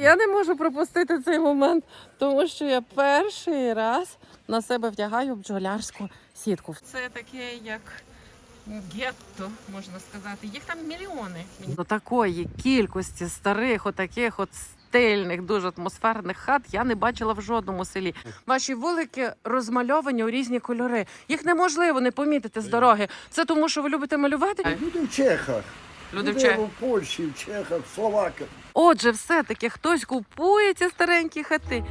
Я не можу пропустити цей момент, тому що я перший раз на себе вдягаю бджолярську сітку. Це таке як гетто, можна сказати. Їх там мільйони. До такої кількості старих, отаких от стильних, дуже атмосферних хат я не бачила в жодному селі. Ваші вулики розмальовані у різні кольори. Їх неможливо не помітити з дороги. Це тому, що ви любите малювати? Люди в Чехах. Люди в Люди Чех. в Польщі, в Чехах, в Словаках. Отже, все-таки хтось купує ці старенькі хати.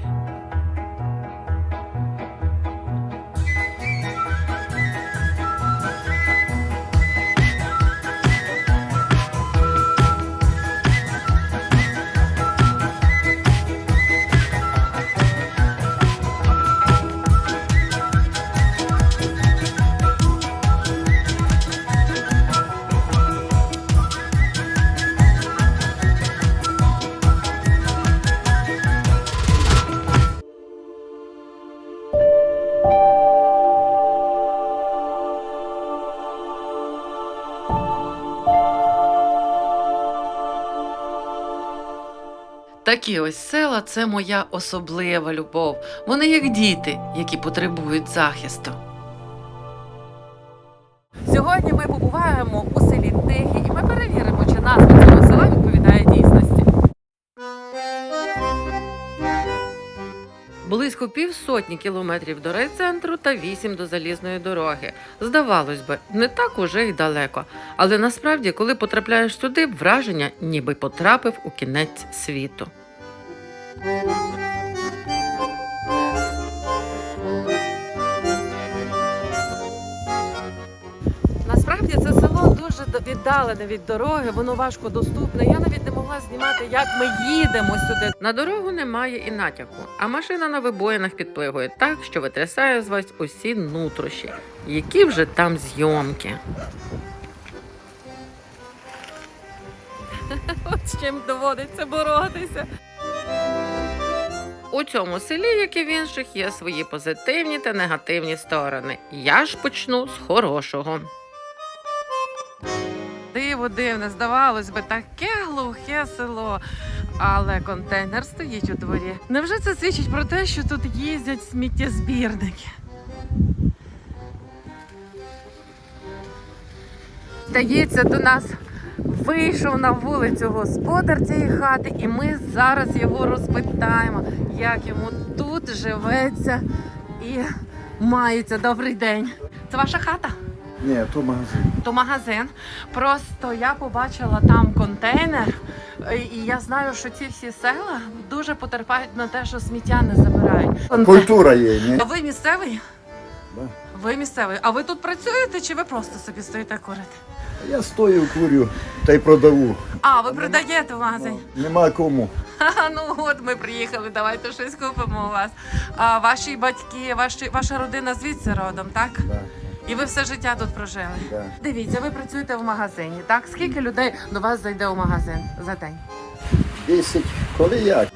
Такі ось села це моя особлива любов. Вони як діти, які потребують захисту. Сьогодні ми побуваємо у селі Тихі, і ми перевіримо, Близько півсотні кілометрів до райцентру та вісім до залізної дороги. Здавалось би, не так уже й далеко. Але насправді, коли потрапляєш туди, враження ніби потрапив у кінець світу. Віддалене від дороги, воно важко доступне. Я навіть не могла знімати, як ми їдемо сюди. На дорогу немає і натяку, а машина на вибоїнах підплигує так, що витрясає з вас усі нутрощі. Які вже там зйомки. От з чим доводиться боротися. У цьому селі, як і в інших, є свої позитивні та негативні сторони. Я ж почну з хорошого. Диво дивне, здавалось би, таке глухе село. Але контейнер стоїть у дворі. Невже це свідчить про те, що тут їздять сміттєзбірники? Здається, до нас вийшов на вулицю господар цієї хати, і ми зараз його розпитаємо, як йому тут живеться і мається. Добрий день. Це ваша хата? Ні, то магазин. то магазин. Просто я побачила там контейнер, е, і я знаю, що ці всі села дуже потерпають на те, що сміття не забирають. Культура є, ні? А ви місцевий? Да. Ви місцевий. А ви тут працюєте чи ви просто собі стоїте курите? Я стою, курю та й продаву. А, ви продаєте в магазині? Нема кому. Ну от ми приїхали, давайте щось купимо у вас. А ваші батьки, ваші, ваша родина звідси родом, так? Да, І ви все життя тут прожили. да. Дивіться, ви працюєте в магазині, так? Скільки людей до вас зайде у магазин за день? Десять. Коли як?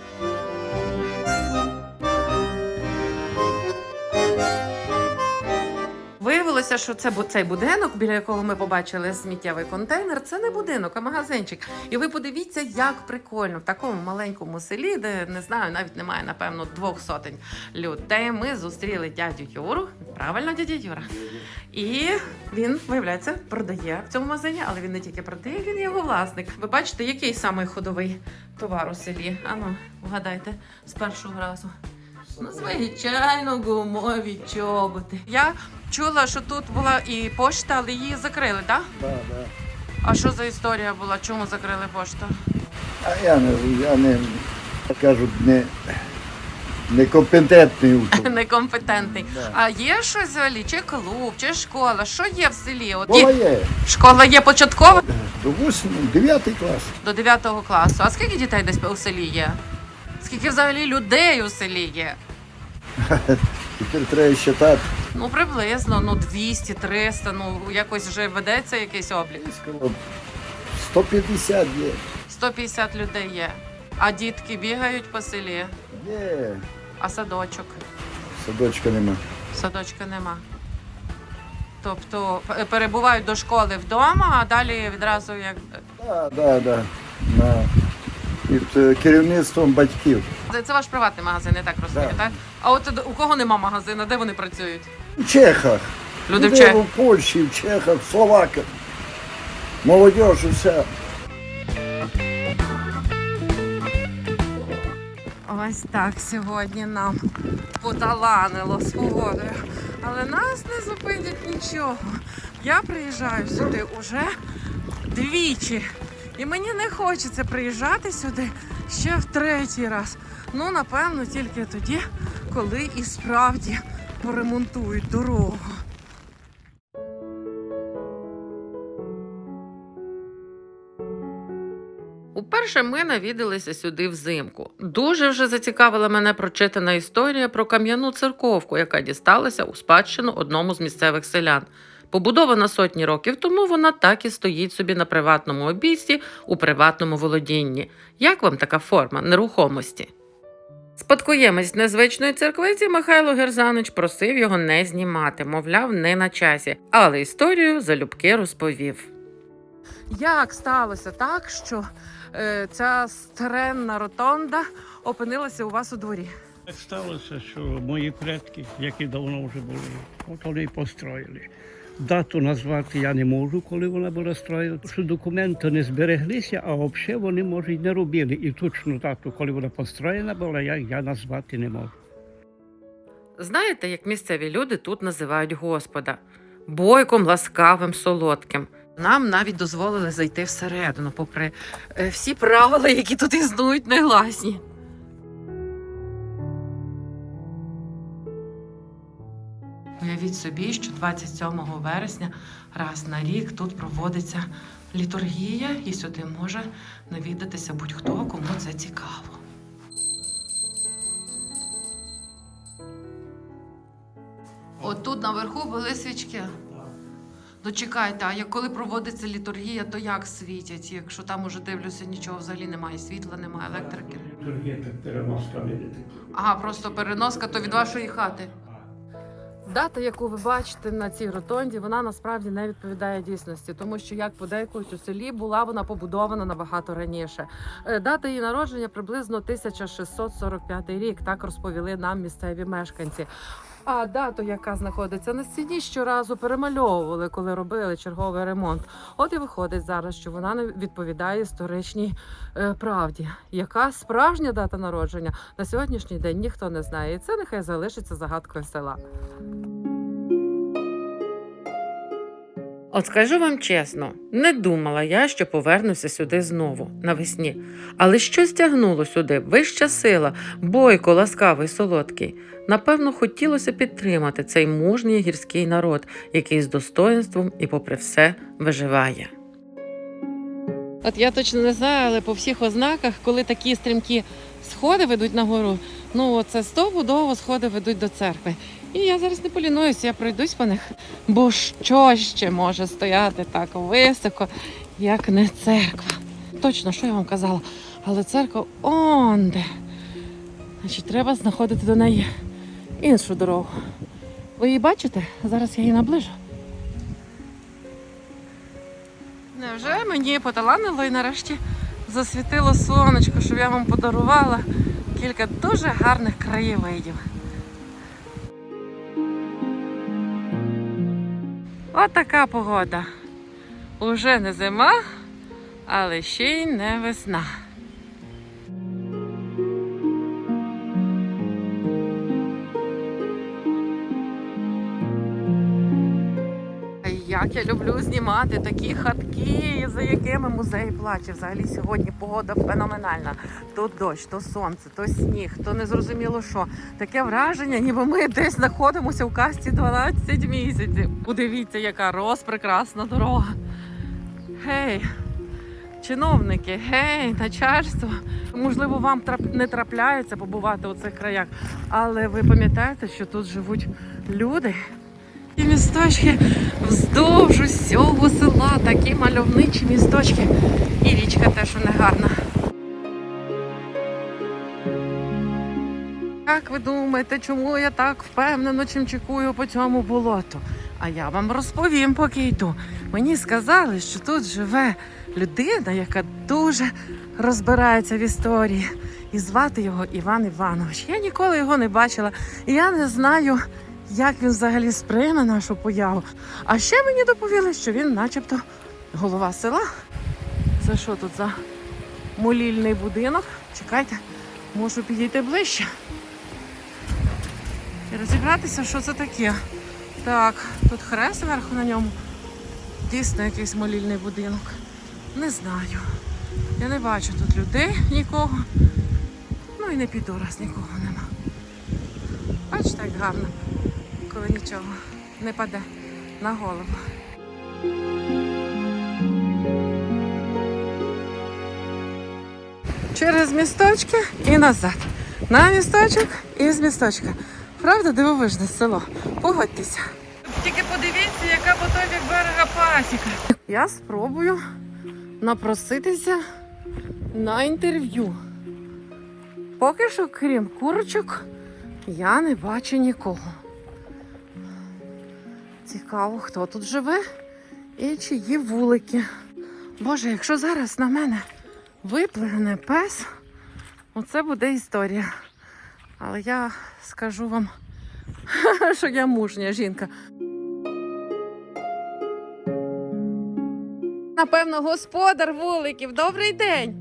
Виявилося, що це цей будинок, біля якого ми побачили сміттєвий контейнер, це не будинок, а магазинчик. І ви подивіться, як прикольно в такому маленькому селі, де не знаю, навіть немає напевно двох сотень людей. Ми зустріли дядю Юру. Правильно, дядя Юра. І він, виявляється, продає в цьому магазині, але він не тільки продає, він його власник. Ви бачите, який самий ходовий товар у селі? Ану, вгадайте з першого разу. Ну, звичайно, гумові чоботи. Я чула, що тут була і пошта, але її закрили, так? Да, да. А що за історія була? Чому закрили пошту? А я не, я не, кажуть, не, некомпетентний у тому. Некомпетентний. Да. А є щось взагалі? Чи клуб, чи школа? Що є в селі? От Школа є- є. Школа є початкова До 8, 9 клас. до 9 класу. А скільки дітей десь у селі є? Скільки взагалі людей у селі є? Тепер треба считати. Ну, приблизно, ну 200, 300, ну якось вже ведеться якийсь облік. 150 є. 150 людей є. А дітки бігають по селі, Є. а садочок. Садочка нема. Садочка нема. Тобто п- перебувають до школи вдома, а далі відразу як Да, да, да. На під е, керівництвом батьків. Це, ваш приватний магазин, я так розумію, Да. так? А от у кого нема магазину, де вони працюють? В Чехах. Люди в Людей Чех. в Польщі, в Чехах, в Словаках. Молодь уся. Ось так сьогодні нам поталанило з погодою. Але нас не зупинять нічого. Я приїжджаю сюди уже двічі. І мені не хочеться приїжджати сюди ще в третій раз. Ну, напевно, тільки тоді, коли і справді поремонтують дорогу. Уперше ми навідалися сюди взимку. Дуже вже зацікавила мене прочитана історія про кам'яну церковку, яка дісталася у спадщину одному з місцевих селян. Побудована сотні років тому, вона так і стоїть собі на приватному обійсті у приватному володінні. Як вам така форма нерухомості? Спадкоємець незвичної церквиці Михайло Герзанич просив його не знімати, мовляв, не на часі, але історію залюбки розповів. Як сталося так, що е, ця старенна ротонда опинилася у вас у дворі? Так сталося, що мої предки, які давно вже були, от вони і построїли. Дату назвати я не можу, коли вона була строєна, що документи не збереглися, а взагалі вони, може, й не робили. І точну дату, коли вона построєна була, я, я назвати не можу. Знаєте, як місцеві люди тут називають Господа бойком, ласкавим, солодким. Нам навіть дозволили зайти всередину, попри е, всі правила, які тут існують, негласні. Уявіть собі, що 27 вересня раз на рік тут проводиться літургія, і сюди може навідатися будь-хто, кому це цікаво. От тут наверху були свічки. Ну чекайте, а як коли проводиться літургія, то як світять? Якщо там уже дивлюся, нічого взагалі немає, світла немає, електрики. Є так переноска видите. Ага, просто переноска то від вашої хати. Дата, яку ви бачите на цій ротонді, вона насправді не відповідає дійсності, тому що як подейкують у селі, була вона побудована набагато раніше. Е, Дата її народження приблизно 1645 рік. Так розповіли нам місцеві мешканці. А дату, яка знаходиться на стіні, щоразу перемальовували, коли робили черговий ремонт. От і виходить зараз, що вона не відповідає історичній е, правді. Яка справжня дата народження на сьогоднішній день ніхто не знає. І це нехай залишиться загадкою села. От скажу вам чесно, не думала я, що повернуся сюди знову навесні. Але щось тягнуло сюди, вища сила, бойко, ласкавий, солодкий. Напевно, хотілося підтримати цей мужній гірський народ, який з достоинством і попри все виживає. От я точно не знаю, але по всіх ознаках, коли такі стрімкі сходи ведуть нагору, ну це стопудово сходи ведуть до церкви. І я зараз не полінуюся, я пройдусь по них. Бо що ще може стояти так високо, як не церква? Точно, що я вам казала? Але церква онде. Значить, треба знаходити до неї іншу дорогу. Ви її бачите? Зараз я її наближу. Невже мені поталанило і нарешті засвітило сонечко, щоб я вам подарувала кілька дуже гарних краєвидів. От погода. Уже не зима, але ще й не весна. Як я люблю знімати такі хатки, за якими музей плаче. Взагалі сьогодні погода феноменальна. То дощ, то сонце, то сніг, то незрозуміло що. Таке враження, ніби ми десь знаходимося в касті 12 місяців. Подивіться, яка розпрекрасна дорога. Гей, чиновники, гей, начальство. Можливо, вам не трапляється побувати у цих краях, але ви пам'ятаєте, що тут живуть люди. І місточки вздовж усього села, такі мальовничі місточки. І річка теж не гарна. Як ви думаєте, чому я так впевнено чимчикую по цьому болоту? А я вам розповім, поки йду. Мені сказали, що тут живе людина, яка дуже розбирається в історії. І звати його Іван Іванович. Я ніколи його не бачила. І я не знаю, як він взагалі сприйме нашу появу. А ще мені доповіли, що він, начебто, голова села. Це що тут за молільний будинок? Чекайте, можу підійти ближче. І розібратися, що це таке. Так, тут хрест зверху на ньому. Дійсно якийсь молільний будинок. Не знаю. Я не бачу тут людей нікого. Ну і не піду, раз нікого нема. Бачите, як гарно, коли нічого не паде на голову. Через місточки і назад. На місточок і з місточка. Правда, дивовижне село. Погодьтеся. Тільки подивіться, яка по той бік берега пасіка. Я спробую напроситися на інтерв'ю. Поки що, крім курочок, я не бачу нікого. Цікаво, хто тут живе і чиї вулики. Боже, якщо зараз на мене виплигне пес, оце буде історія. Але я скажу вам, що я мужня жінка. Напевно, господар вуликів. Добрий день.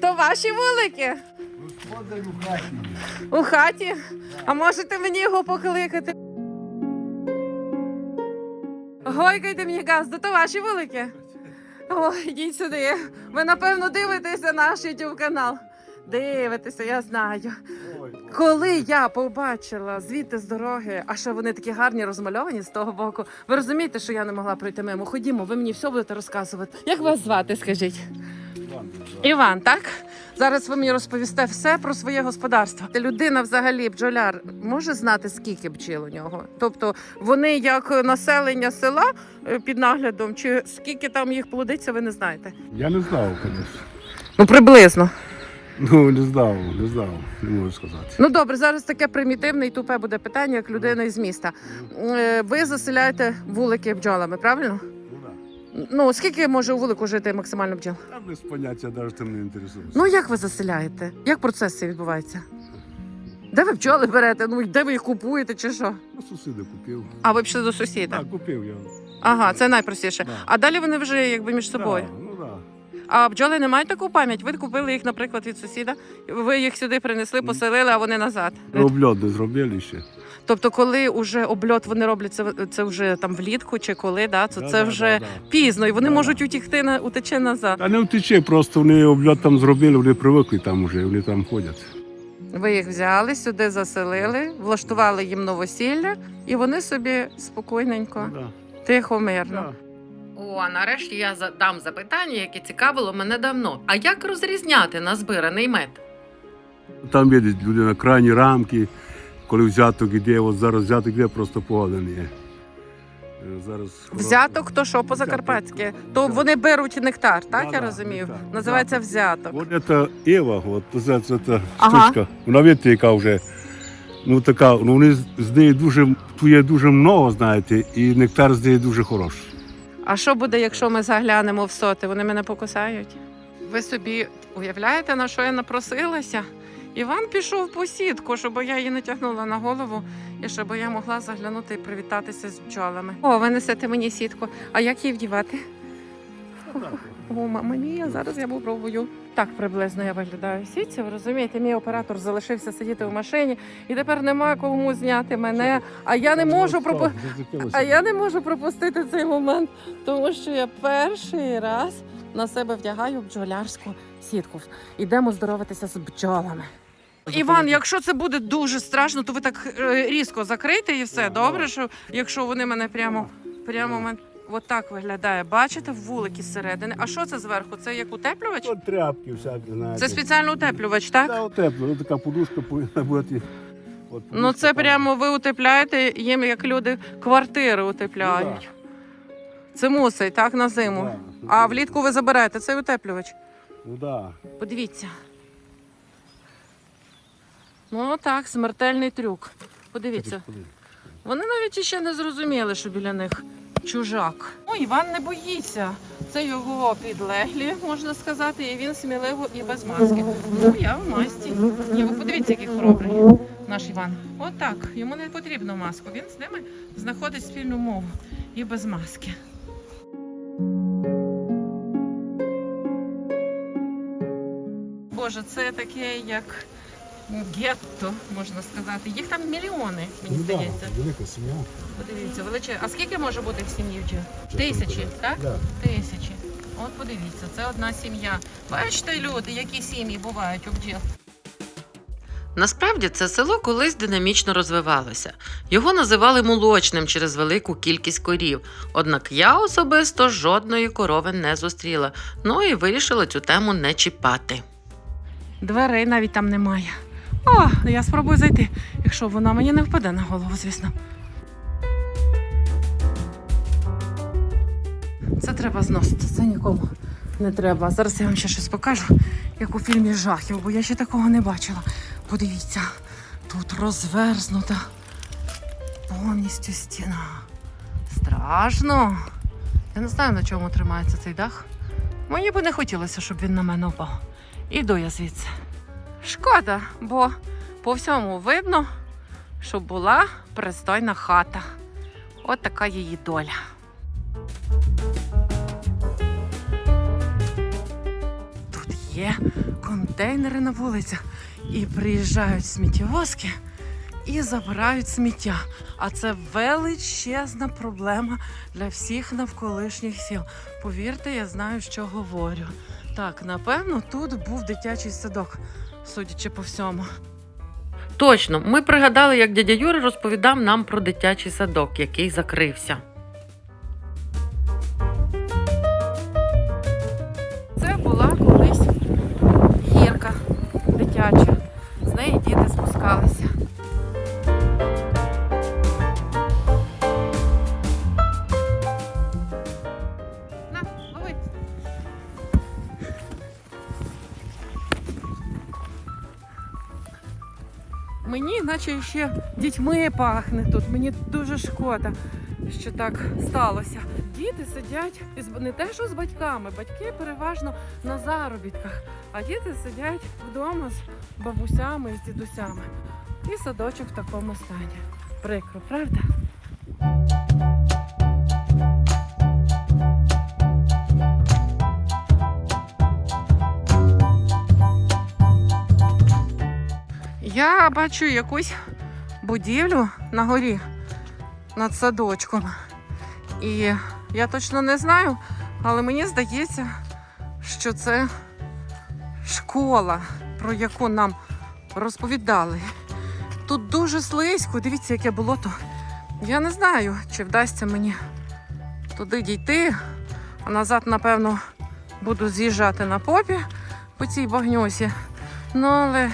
То ваші вулики? Господар у хаті. У хаті? А можете мені його покликати? Гойкайте мені газ, то ваші вулики. Ой, йдіть сюди. Ви напевно дивитеся наш YouTube канал. Дивитеся, я знаю. Коли я побачила звідти з дороги, а ще вони такі гарні розмальовані з того боку. Ви розумієте, що я не могла пройти мимо. Ходімо, ви мені все будете розказувати. Як вас звати, скажіть? Іван, так? Зараз ви мені розповісте все про своє господарство. Людина, взагалі, бджоляр, може знати, скільки бджіл у нього? Тобто вони як населення села е, під наглядом, чи скільки там їх плодиться, ви не знаєте? Я не знав, звісно. Ну, приблизно. Ну, не знав, не знав, не можу сказати. Ну добре, зараз таке примітивне і тупе буде питання, як людина із міста. Е, Ви заселяєте вулики бджолами, правильно? Ну. Скільки може у вулику жити максимально бджіл? Там без поняття навіть тим не інтересуюся. Ну як ви заселяєте? Як процес цей відбувається? Де ви бджоли берете? Ну де ви їх купуєте чи що? Ну, сусіди купив. А ви пішли до сусіда? Так, купив я. Ага, це найпростіше. Да. А далі вони вже якби між собою. Да. А бджоли не мають таку пам'ять. Ви купили їх, наприклад, від сусіда. Ви їх сюди принесли, поселили, а вони назад. Да. Обльот не зробили ще. Тобто, коли вже обльот вони роблять це, це вже там влітку чи коли, да, то Да, це да, вже да, да. пізно, і вони Да, можуть утікти на утече назад. Та не втече, просто вони обльот там зробили, вони привикли там вже, вони там ходять. Ви їх взяли сюди, заселили, влаштували їм новосілля, і вони собі спокійненько, Ну, тихо, мирно. Да. О, а нарешті я задам запитання, яке цікавило мене давно. А як розрізняти назбираний мед? Там є люди на крайні рамки, коли взяток іде, от зараз взяток іде, просто погода є. Е, Зараз Взяток то що по-закарпатськи? То вони беруть нектар, так Да, я да, розумію? нектар. Називається взяток. От це Ева, от це, це, це Ага. штучка. Вона видите, яка вже. Ну така, ну вони з- з неї дуже, тут є дуже много, знаєте, і нектар з неї дуже хороший. А що буде, якщо ми заглянемо в соти? Вони мене покусають? Ви собі уявляєте, на що я напросилася? Іван пішов по сітку, щоб я її натягнула на голову і щоб я могла заглянути і привітатися з бджолами. О, ви несете мені сітку. А як її вдівати? О, мама мія, зараз я попробую. Так приблизно я виглядаю в сітці. Ви розумієте, мій оператор залишився сидіти в машині, і тепер нема кому зняти мене. А я не можу пропу... А я не можу пропустити цей момент, тому що я перший раз на себе вдягаю бджолярську сітку. Ідемо здороватися з бджолами. Іван, якщо це буде дуже страшно, то ви так е, різко закрийте і все. Добре, що якщо вони мене прямо прямо мен... от так виглядає. Бачите, вулики зсередини. А що це зверху? Це як утеплювач? От тряпки всякі, знаєте. Це спеціально утеплювач, так? Да, от тепло, от така подушка повинна бути. От Ну це там. прямо ви утепляєте їм, як люди квартири утепляють. Це мусить, так, на зиму. Да. А влітку ви заберете цей утеплювач. Ну да. Подивіться. Ну так, смертельний трюк. Подивіться. Вони навіть ще не зрозуміли, що біля них чужак. Ну, Іван не боїться. Це його підлеглі, можна сказати, і він сміливо і без маски. Ну, я в масці. Ні, ви подивіться, який хоробрий наш Іван. Отак, йому не потрібно маску. Він з ними знаходить спільну мову і без маски. Боже, це таке як гетто, можна сказати. Їх там мільйони, мені здається. Велика сім'я. Подивіться, величе. А скільки може бути в сім'ї в Джил? Тисячі, так? Да. Тисячі. От подивіться, це одна сім'я. Бачите, люди, які сім'ї бувають у бджіл. Насправді це село колись динамічно розвивалося. Його називали молочним через велику кількість корів. Однак я особисто жодної корови не зустріла. Ну і вирішила цю тему не чіпати. Дверей навіть там немає. О, я спробую зайти, якщо вона мені не впаде на голову, звісно. Це треба зносити, це нікому не треба. Зараз я вам ще щось покажу, як у фільмі жахів, бо я ще такого не бачила. Подивіться, тут розверзнута повністю стіна. Страшно. Я не знаю, на чому тримається цей дах. Мені би не хотілося, щоб він на мене впав. Іду я звідси. Шкода, бо по всьому видно, що була пристойна хата. От така її доля. Тут є контейнери на вулицях, і приїжджають сміттєвозки і забирають сміття. А це величезна проблема для всіх навколишніх сіл. Повірте, я знаю, що говорю. Так, напевно, тут був дитячий садок, судячи по всьому. Точно, ми пригадали, як дядя Юра розповідав нам про дитячий садок, який закрився. Це була колись гірка дитяча. Мені ще дітьми пахне тут. Мені дуже шкода, що так сталося. Діти сидять із не те, що з батьками, батьки переважно на заробітках, а діти сидять вдома з бабусями і з дідусями. І садочок в такому стані. Прикро, правда? Я бачу якусь будівлю на горі над садочком. І я точно не знаю, але мені здається, що це школа, про яку нам розповідали. Тут дуже слизько, дивіться, яке болото. Я не знаю, чи вдасться мені туди дійти, а назад, напевно, буду з'їжджати на попі по цій багньосі. Ну, але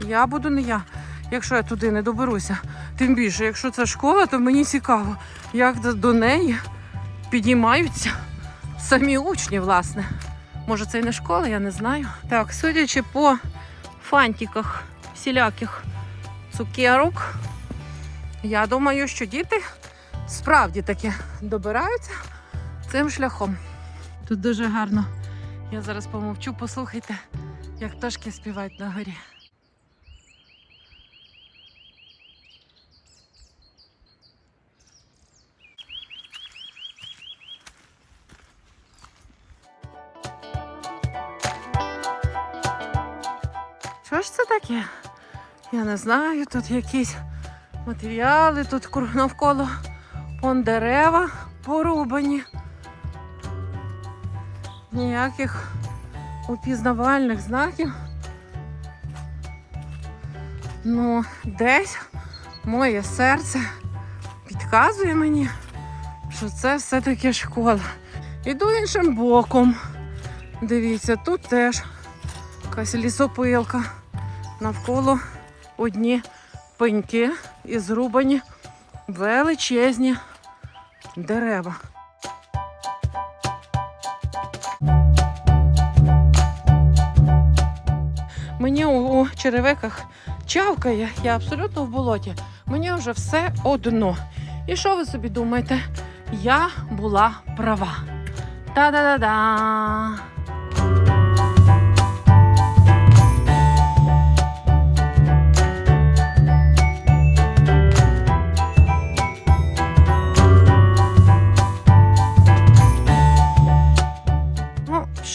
я буду не я, якщо я туди не доберуся. Тим більше, якщо це школа, то мені цікаво, як до- неї підіймаються самі учні, власне. Може, це і не школа, я не знаю. Так, судячи по фантиках всіляких цукерок, я думаю, що діти справді таки добираються цим шляхом. Тут дуже гарно. Я зараз помовчу, послухайте, як пташки співають на горі. Таке? Я не знаю, тут якісь матеріали, тут навколо он дерева порубані. Ніяких упізнавальних знаків. Ну, десь моє серце підказує мені, що це все-таки школа. Іду іншим боком. Дивіться, тут теж якась лісопилка. Навколо одні пеньки і зрубані величезні дерева. Мені у, черевиках чавкає, я абсолютно в болоті. Мені вже все одно. І що ви собі думаєте? Я була права. Та-да-да-да.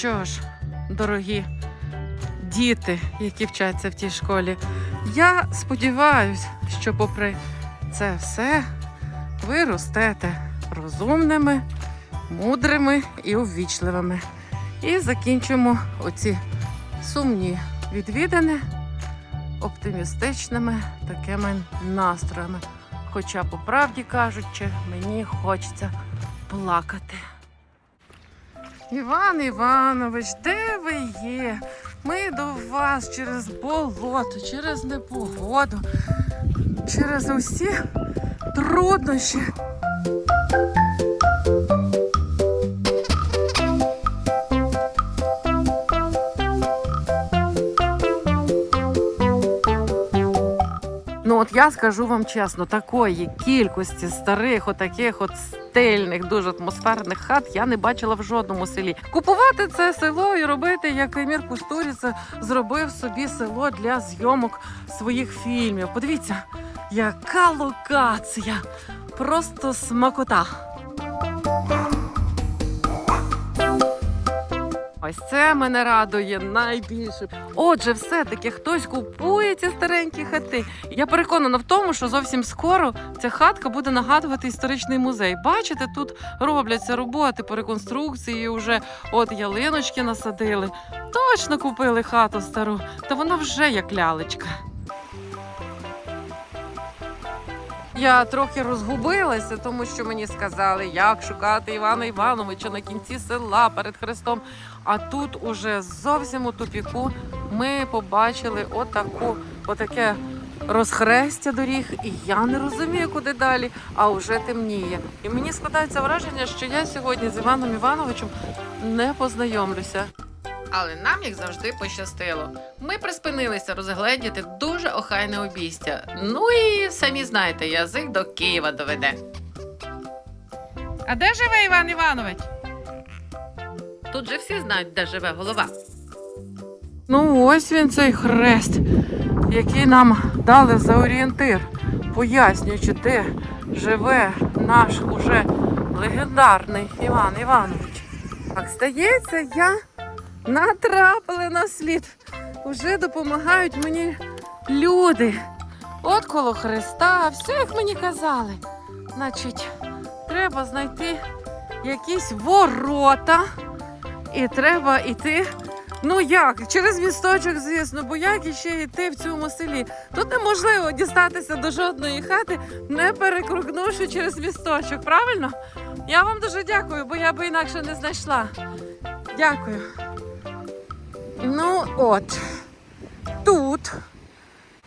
Що ж, дорогі діти, які вчаться в тій школі, я сподіваюся, що попри це все ви ростете розумними, мудрими і увічливими. І закінчимо оці сумні відвідини оптимістичними такими настроями. Хоча, по правді кажучи, мені хочеться плакати. Іван Іванович, де ви є? Ми до вас через болото, через непогоду, через усі труднощі. Ну от я скажу вам чесно, такої кількості старих, отаких от стильних, дуже атмосферних хат я не бачила в жодному селі. Купувати це село і робити, як Емір Кустуріца зробив собі село для зйомок своїх фільмів. Подивіться, яка локація! Просто смакота. Ось це мене радує найбільше. Отже, все-таки хтось купує ці старенькі хати. Я переконана в тому, що зовсім скоро ця хатка буде нагадувати історичний музей. Бачите, тут робляться роботи по реконструкції. Уже от ялиночки насадили. Точно купили хату стару, та вона вже як лялечка. Я трохи розгубилася, тому що мені сказали, як шукати Івана Івановича на кінці села перед Христом. А тут уже зовсім у тупіку ми побачили отаку, отаке розхрестя доріг, і я не розумію, куди далі, а вже темніє. І мені складається враження, що я сьогодні з Іваном Івановичем не познайомлюся. Але нам, як завжди, пощастило. Ми приспинилися розгледіти дуже охайне обійстя. Ну і самі знаєте, язик до Києва доведе. А де живе Іван Іванович? Тут же всі знають, де живе голова. Ну, ось він цей хрест, який нам дали за орієнтир, пояснюючи, де живе наш уже легендарний Іван Іванович. Так, здається, я натрапила на слід. Уже допомагають мені люди. От коло Христа, все як мені казали. Значить, треба знайти якісь ворота. І треба йти. Ну як? Через місточок, звісно, бо як іще йти в цьому селі? Тут неможливо дістатися до жодної хати, не перекрукнувши через місточок, правильно? Я вам дуже дякую, бо я би інакше не знайшла. Дякую. Ну от, тут,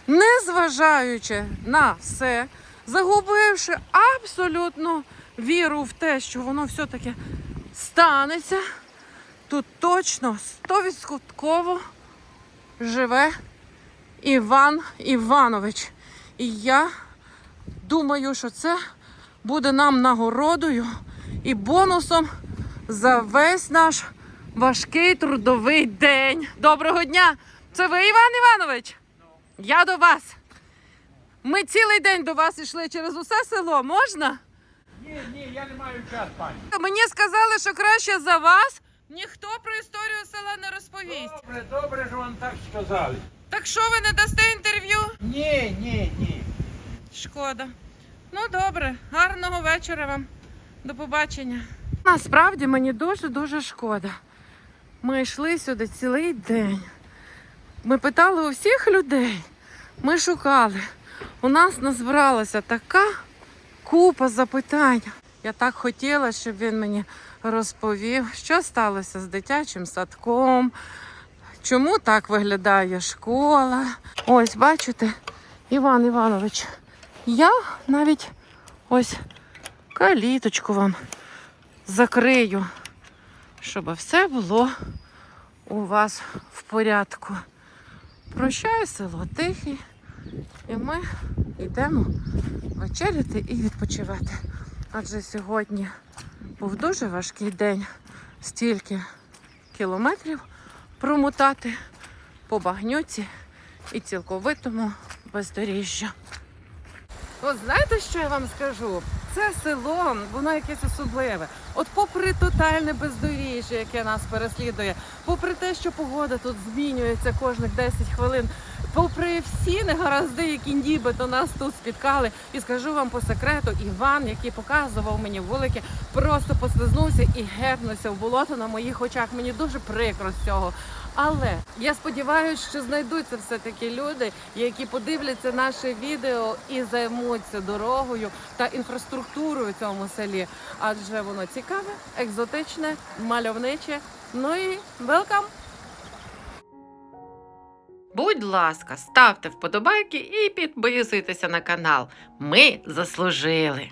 незважаючи на все, загубивши абсолютно віру в те, що воно все-таки станеться, тут точно стовідсотково живе Іван Іванович. І я думаю, що це буде нам нагородою і бонусом за весь наш важкий трудовий день. Доброго дня! Це ви, Іван Іванович? Я до вас. Ми цілий день до вас йшли через усе село. Можна? Ні, ні, я не маю час, пані. Мені сказали, що краще за вас ніхто про історію села не розповість. Добре, добре, що вам так сказали. Так що ви не дасте інтерв'ю? Ні, ні, ні. Шкода. Ну добре, гарного вечора вам. До побачення. Насправді мені дуже-дуже шкода. Ми йшли сюди цілий день. Ми питали у всіх людей. Ми шукали. У нас назбиралася така купа запитань. Я так хотіла, щоб він мені розповів, що сталося з дитячим садком, чому так виглядає школа. Ось, бачите, Іван Іванович, я навіть ось каліточку вам закрию, щоб все було у вас в порядку. Прощай, село тихий, і ми йдемо вечеряти і відпочивати. Адже сьогодні був дуже важкий день стільки кілометрів промотати по багнюці і цілковитому бездоріжжя. От знаєте, що я вам скажу? Це село, воно якесь особливе. От попри тотальне бездоріжжя, яке нас переслідує, попри те, що погода тут змінюється кожних 10 хвилин, попри всі негаразди, які нібито нас тут спіткали, і скажу вам по секрету, Іван, який показував мені вулики, просто послизнувся і гепнувся в болото на моїх очах. Мені дуже прикро з цього. Але я сподіваюся, що знайдуться все-таки люди, які подивляться наше відео і займуться дорогою та інфраструктурою в цьому селі, адже воно цікаве, екзотичне, мальовниче. Ну і велкам! Будь ласка, ставте вподобайки і підписуйтеся на канал. Ми заслужили.